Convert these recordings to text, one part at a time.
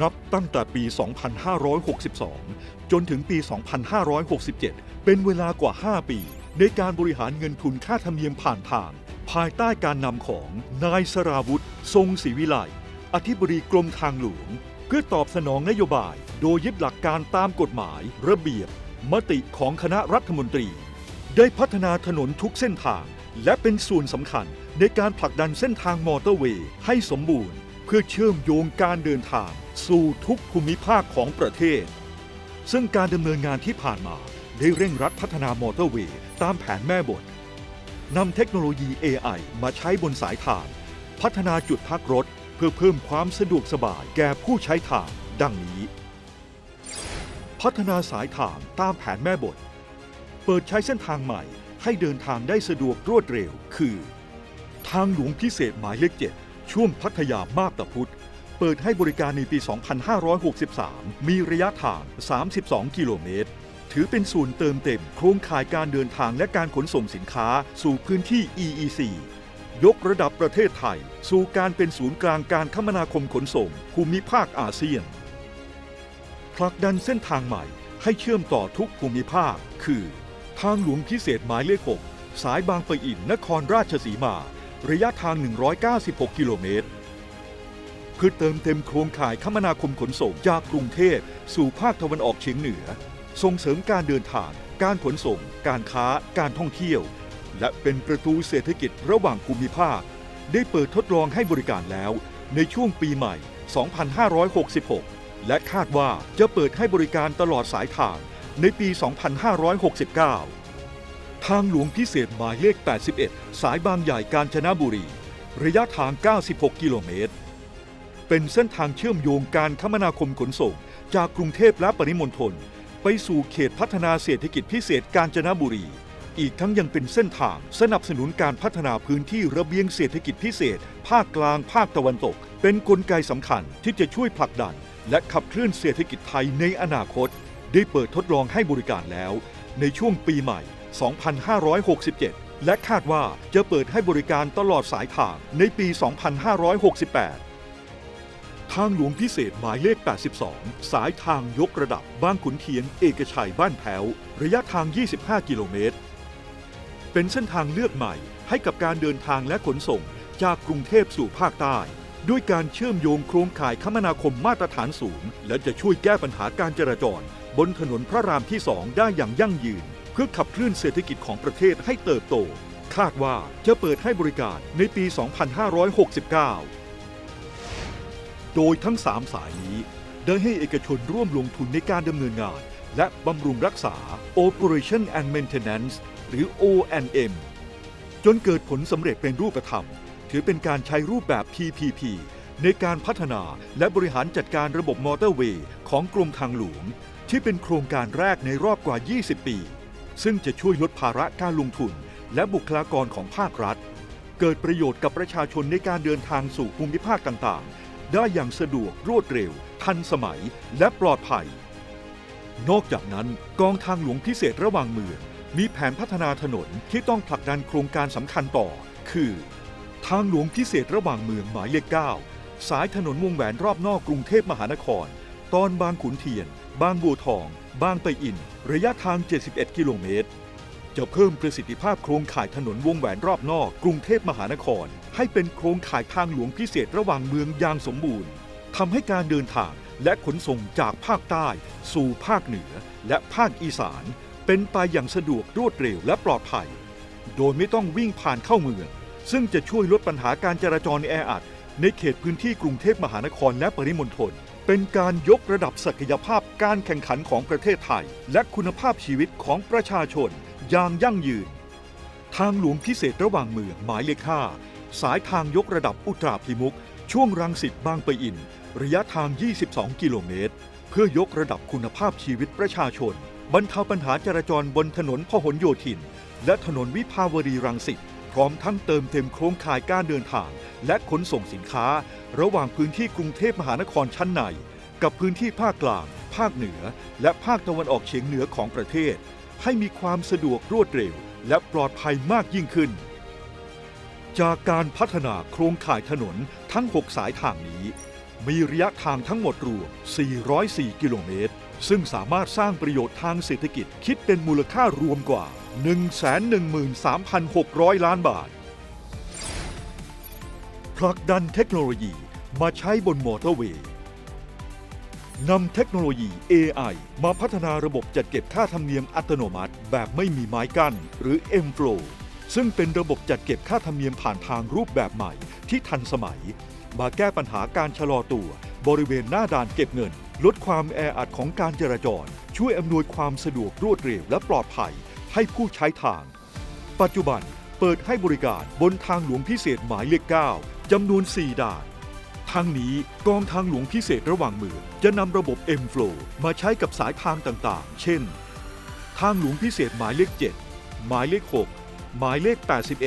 นับตั้งแต่ปี 2562 จนถึงปี 2567 เป็นเวลากว่า 5 ปี ในการบริหารเงินทุนค่าธรรมเนียมผ่านทาง ภายใต้การนำของนายสราวุธ ทรงศรีวิไลอธิบดีกรมทางหลวง เพื่อตอบสนองนโยบาย โดยยึดหลักการตามกฎหมาย ระเบียบ มติของคณะรัฐมนตรี ได้พัฒนาถนนทุกเส้นทาง และเป็นส่วนสำคัญในการผลักดันเส้นทางมอเตอร์เวย์ให้สมบูรณ์ เพื่อเชื่อมโยงการเดินทางสู่ทุกภูมิภาคของประเทศ ซึ่งการดำเนินงานที่ผ่านมาได้เร่งรัดพัฒนามอเตอร์เวย์ตามแผนแม่บทนำเทคโนโลยี AI มาใช้บนสายทาง พัฒนาจุดพักรถ เพื่อเพิ่มความสะดวกสบายแก่ผู้ใช้ทาง ดังนี้ พัฒนาสายทางตามแผนแม่บท เปิดใช้เส้นทางใหม่ให้เดินทางได้สะดวกรวดเร็ว คือ ทางหลวงพิเศษหมายเลข7 ช่วงพัทยามาบตาพุธเปิดให้บริการในปี 2563 มีระยะทาง 32 กิโลเมตร ถือเป็นส่วนเติมเต็มโครงข่ายการเดินทางและการขนส่งสินค้าสู่พื้นที่ EEC ยกระดับประเทศไทย สู่การเป็นศูนย์กลางการคมนาคมขนส่ง ภูมิภาคอาเซียน ผลักดันเส้นทางใหม่ให้เชื่อมต่อทุกภูมิภาค คือ ทางหลวงพิเศษหมายเลข6สายบางปะอินนครราชสีมา ระยะทาง 196 กิโลเมตร เพื่อเติมเต็มโครงข่ายคมนาคมขนส่งจากกรุงเทพ สู่ภาคตะวันออกเฉียงเหนือ ส่งเสริมการเดินทาง การขนส่ง การค้า การท่องเที่ยว และเป็นประตูเศรษฐกิจระหว่างภูมิภาค ได้เปิดทดลองให้บริการแล้ว ในช่วงปีใหม่ 2566 และคาดว่าจะเปิดให้บริการตลอดสายทางในปี 2569 ทางหลวงพิเศษหมายเลข 81 สายบางใหญ่กาญจนบุรี ระยะทาง 96 กิโลเมตร เป็นเส้นทางเชื่อมโยงการคมนาคมขนส่ง จากกรุงเทพและปริมณฑลไปสู่เขตพัฒนาเศรษฐกิจพิเศษกาญจนบุรี อีกทั้งยังเป็นเส้นทางสนับสนุนการพัฒนาพื้นที่ระเบียงเศรษฐกิจพิเศษ ภาคกลางภาคตะวันตก เป็นนกลไกสำคัญที่จะช่วยผลักดัน และขับเคลื่อนเศรษฐกิจไทยในอนาคต ได้เปิดทดลองให้บริการแล้ว ในช่วงปีใหม่ 2567 และคาดว่าจะเปิดให้บริการตลอดสายทางในปี 2568 ทางหลวงพิเศษหมายเลข 82 สายทางยกระดับบางขุนเทียนเอกชัยบ้านแพ้ว ระยะทาง 25 กิโลเมตร เป็นเส้นทางเลือกใหม่ให้กับการเดินทางและขนส่งจากกรุงเทพสู่ภาคใต้ด้วยการเชื่อมโยงโครงข่ายคมนาคมมาตรฐานสูง และจะช่วยแก้ปัญหาการจราจร บนถนนพระรามที่2ได้อย่างยั่งยืน เพื่อขับเคลื่อนเศรษฐกิจของประเทศให้เติบโต คาดว่าจะเปิดให้บริการในปี 2569 โดยทั้ง 3 สายนี้ได้ให้เอกชนร่วมลงทุนในการดำเนินงาน และบำรุงรักษา Operation and Maintenance หรือ O&M จนเกิดผลสำเร็จเป็นรูปธรรม ถือเป็นการใช้รูปแบบ PPP ในการพัฒนาและบริหารจัดการระบบมอเตอร์เวย์ของกรมทางหลวง ที่เป็นโครงการแรกในรอบกว่า 20 ปี ซึ่งจะช่วยลดภาระการลงทุน และบุคลากรของภาครัฐ เกิดประโยชน์กับประชาชนในการเดินทางสู่ภูมิภาคต่างๆ ได้อย่างสะดวกรวดเร็ว ทันสมัย และปลอดภัย นอกจากนั้นกองทางหลวงพิเศษระหว่างเมืองมีแผนพัฒนาถนนที่ต้องผลักดันโครงการสำคัญต่อ คือ ทางหลวงพิเศษระหว่างเมืองหมายเลข9สายถนนวงแหวนรอบนอกกรุงเทพมหานคร ตอนบางขุนเทียน บางบัวทอง บางไปอิน ระยะทาง 71 กิโลเมตร จะเพิ่มประสิทธิภาพโครงข่ายถนนวงแหวนรอบนอกกรุงเทพมหานคร ให้เป็นโครงข่ายทางหลวงพิเศษระหว่างเมืองอย่างสมบูรณ์ทำให้การเดินทางและขนส่งจากภาคใต้ สู่ภาคเหนือ และภาคอีสาน เป็นไปอย่างสะดวกรวดเร็วและปลอดภัย โดยไม่ต้องวิ่งผ่านเข้าเมือง ซึ่งจะช่วยลดปัญหาการจราจรแออัดในเขตพื้นที่กรุงเทพมหานครและปริมณฑล เป็นการยกระดับศักยภาพการแข่งขันของประเทศไทย และคุณภาพชีวิตของประชาชนอย่างยั่งยืน ทางหลวงพิเศษระหว่างเมืองหมายเลขห้าสายทางยกระดับอุตราพิมุก ช่วงรังสิตบางปะอิน ระยะทาง 22 กิโลเมตร เพื่อยกระดับคุณภาพชีวิตประชาชน บรรเทาปัญหาจราจรบนถนนพหลโยธิน และถนนวิภาวดีรังสิต พร้อมทั้งเติมเต็มโครงข่ายการเดินทาง และขนส่งสินค้า ระหว่างพื้นที่กรุงเทพมหานครชั้นใน กับพื้นที่ภาคกลาง ภาคเหนือ และภาคตะวันออกเฉียงเหนือของประเทศ ให้มีความสะดวกรวดเร็ว และปลอดภัยมากยิ่งขึ้น จากการพัฒนาโครงข่ายถนนทั้ง 6 สายทางนี้ มีระยะทางทั้งหมดรวม 404 กิโลเมตร ซึ่งสามารถสร้างประโยชน์ทางเศรษฐกิจคิดเป็นมูลค่ารวมกว่า 113,600 ล้านบาท ผลักดันเทคโนโลยีมาใช้บนมอเตอร์เวย์นำเทคโนโลยี AI มาพัฒนาระบบจัดเก็บค่าธรรมเนียมอัตโนมัติ แบบไม่มีไม้กั้น หรือ M-Flow ซึ่งเป็นระบบจัดเก็บค่าธรรมเนียมผ่านทางรูปแบบใหม่ที่ทันสมัย มาแก้ปัญหาการชะลอตัวบริเวณหน้าด่านเก็บเงิน ลดความแออัดของการจราจร ช่วยอำนวยความสะดวกรวดเร็วและปลอดภัยให้ผู้ใช้ทาง ปัจจุบันเปิดให้บริการบนทางหลวงพิเศษหมายเลข 9 จำนวน 4 ด่านทั้งนี้กองทางหลวงพิเศษระหว่างเมืองจะนำระบบ M-Flow มาใช้กับสายทางต่างๆ เช่น ทางหลวงพิเศษหมายเลข 7 หมายเลข 6 หมายเลข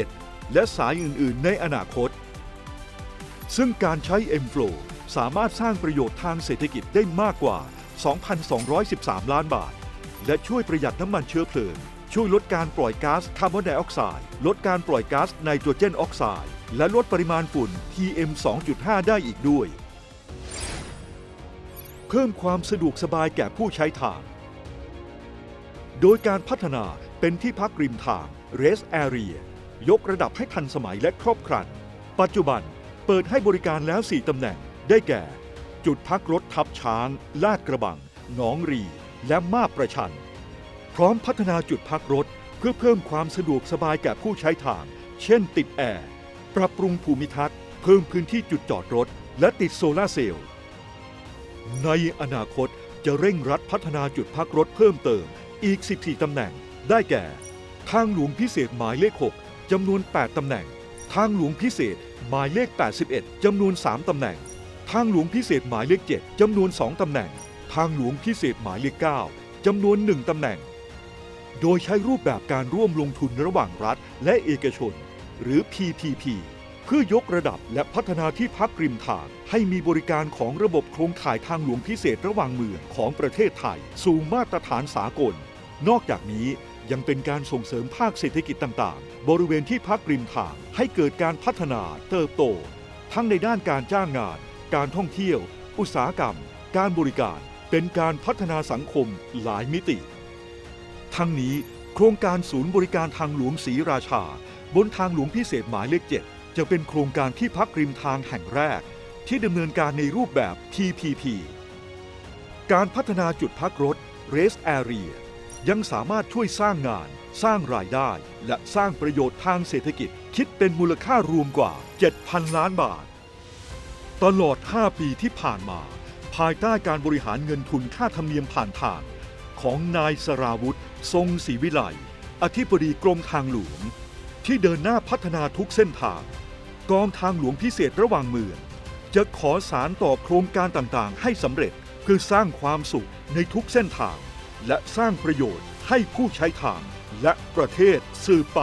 81 และสายอื่นๆ ในอนาคต ซึ่งการใช้ M-Flow สามารถสร้างประโยชน์ทางเศรษฐกิจได้มากกว่า 2,213 ล้านบาท และช่วยประหยัดน้ำมันเชื้อเพลิง ช่วยลดการปล่อยก๊าซคาร์บอนไดออกไซด์ลดการปล่อยก๊าซไนโตรเจนออกไซด์และลดปริมาณฝุ่น PM 2.5 ได้อีกด้วย เพิ่มความสะดวกสบายแก่ผู้ใช้ทาง โดยการพัฒนาเป็นที่พักริมทาง Rest Area ยกระดับให้ทันสมัยและครอบครัน ปัจจุบันเปิดให้บริการแล้ว 4 ตำแหน่ง ได้แก่ จุดพักรถทับช้าง ลาดกระบัง หนองรี และมาบประชัน พร้อมพัฒนาจุดพักรถเพื่อเพิ่มความสะดวกสบายแก่ผู้ใช้ทาง เช่นติดแอร์ ปรับปรุงภูมิทัศน์ เพิ่มพื้นที่จุดจอดรถ และติดโซลาเซลล์ ในอนาคตจะเร่งรัดพัฒนาจุดพักรถเพิ่มเติมอีก 14 ตำแหน่ง ได้แก่ ทางหลวงพิเศษหมายเลข 6 จำนวน 8 ตำแหน่ง ทางหลวงพิเศษหมายเลข 81 จำนวน 3 ตำแหน่ง ทางหลวงพิเศษหมายเลข7จำนวน 2 ตำแหน่ง ทางหลวงพิเศษหมายเลข9จำนวน 1 ตำแหน่ง โดยใช้รูปแบบการร่วมลงทุนระหว่างรัฐ และเอกชน หรือ PPP เพื่อยกระดับและพัฒนาที่พักริมทาง ให้มีบริการของระบบโครงข่ายทางหลวงพิเศษระหว่างเมืองของประเทศไทย สู่มาตรฐานสากล นอกจากนี้ยังเป็นการส่งเสริมภาคเศรษฐกิจต่างๆ บริเวณที่พักริมทางให้เกิดการพัฒนาเติบโต ทั้งในด้านการจ้างงาน การท่องเที่ยว อุตสาหกรรม การบริการเป็นการพัฒนาสังคมหลายมิติ ทั้งนี้โครงการศูนย์บริการทางหลวงศรีราชา บนทางหลวงพิเศษหมายเลข7จะเป็นโครงการที่พักริมทางแห่งแรก ที่ดำเนินการในรูปแบบ PPP การพัฒนาจุดพักรถ Rest Area ยังสามารถช่วยสร้างงาน สร้างรายได้ และสร้างประโยชน์ทางเศรษฐกิจ คิดเป็นมูลค่ารวมกว่า 7,000 ล้านบาท ตลอด 5 ปีที่ผ่านมา ภายใต้การบริหารเงินทุนค่าธรรมเนียมผ่านทาง ของนายสราวุธ ทรงศรีวิไลอธิบดีกรมทางหลวง ที่เดินหน้าพัฒนาทุกเส้นทาง กองทางหลวงพิเศษระหว่างเมือง จะขอสารต่อโครงการต่างๆ ให้สำเร็จเพื่อสร้างความสุขในทุกเส้นทาง และสร้างประโยชน์ให้ผู้ใช้ทางและประเทศสืบไป